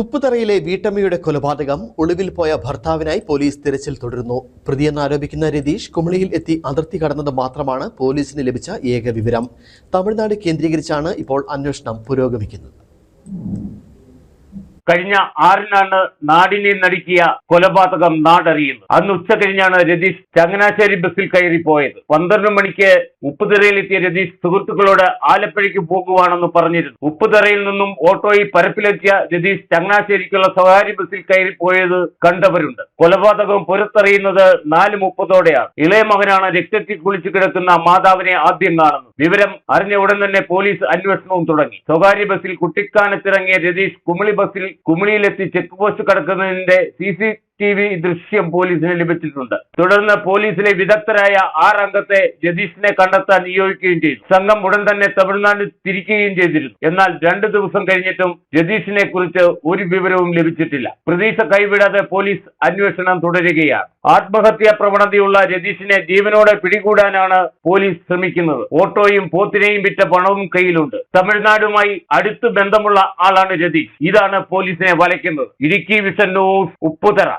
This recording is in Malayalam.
ഉപ്പുതറയിലെ വീട്ടമ്മയുടെ കൊലപാതകം ഒളിവിൽ പോയ ഭർത്താവിനായി പോലീസ് തിരച്ചിൽ തുടരുന്നു. പ്രതിയെന്നാരോപിക്കുന്ന രതീഷ് കുമളിയിൽ എത്തി അതിർത്തി കടന്നത് മാത്രമാണ് പോലീസിന് ലഭിച്ച ഏക വിവരം. തമിഴ്നാട് കേന്ദ്രീകരിച്ചാണ് ഇപ്പോൾ അന്വേഷണം പുരോഗമിക്കുന്നത്. കഴിഞ്ഞ ആറിനാണ് നാടിനെ നടുക്കിയ കൊലപാതകം നാടറിയുന്നത്. അന്ന് ഉച്ച കഴിഞ്ഞാണ് രതീഷ് ചങ്ങനാശ്ശേരി ബസ്സിൽ കയറി പോയത് പന്ത്രണ്ട് മണിക്ക് ഉപ്പുതറയിലെത്തിയ രതീഷ് സുഹൃത്തുക്കളോട് ആലപ്പുഴയ്ക്ക് പോകുവാണെന്ന് പറഞ്ഞിരുന്നു. ഉപ്പുതറയിൽ നിന്നും ഓട്ടോയിൽ പരപ്പിലെത്തിയ രതീഷ് ചങ്ങനാശ്ശേരിക്കുള്ള സ്വകാര്യ ബസ്സിൽ കയറി പോയത് കണ്ടവരുണ്ട്. കൊലപാതകം പുറത്തറിയുന്നത് നാല് മുപ്പതോടെയാണ്. ഇളയ മകനാണ് രക്തത്തിൽ കുളിച്ചു കിടക്കുന്ന മാതാവിനെ ആദ്യം കാണുന്നത്. വിവരം അറിഞ്ഞ ഉടൻ തന്നെ പോലീസ് അന്വേഷണവും തുടങ്ങി. സ്വകാര്യ ബസ്സിൽ കുട്ടിക്കാനത്തിറങ്ങിയ രതീഷ് കുമിളി ബസ്സിൽ കുമിളിയിലെത്തി ചെക്ക് പോസ്റ്റ് കടക്കുന്നതിന്റെ സി സി ടി വി ദൃശ്യം പോലീസിന് ലഭിച്ചിട്ടുണ്ട്. തുടർന്ന് പോലീസിലെ വിദഗ്ധരായ ആറ് അംഗത്തെ ജതീഷിനെ കണ്ടെത്താൻ നിയോഗിക്കുകയും ചെയ്തു. സംഘം ഉടൻ തന്നെ തമിഴ്നാട് തിരിക്കുകയും ചെയ്തിരുന്നു. എന്നാൽ രണ്ടു ദിവസം കഴിഞ്ഞിട്ടും ജതീഷിനെ കുറിച്ച് ഒരു വിവരവും ലഭിച്ചിട്ടില്ല. പ്രതീക്ഷ കൈവിടാതെ പോലീസ് അന്വേഷണം തുടരുകയാണ്. ആത്മഹത്യാ പ്രവണതയുള്ള രതീഷിനെ ജീവനോടെ പിടികൂടാനാണ് പോലീസ് ശ്രമിക്കുന്നത്. ഓട്ടോയും പോത്തിനെയും വിറ്റ പണവും കയ്യിലുണ്ട്. തമിഴ്നാടുമായി അടുത്ത് ബന്ധമുള്ള ആളാണ് രതീഷ് ഇതാണ് പോലീസിനെ വലയ്ക്കുന്നത്. Idukki vision news Upputhara.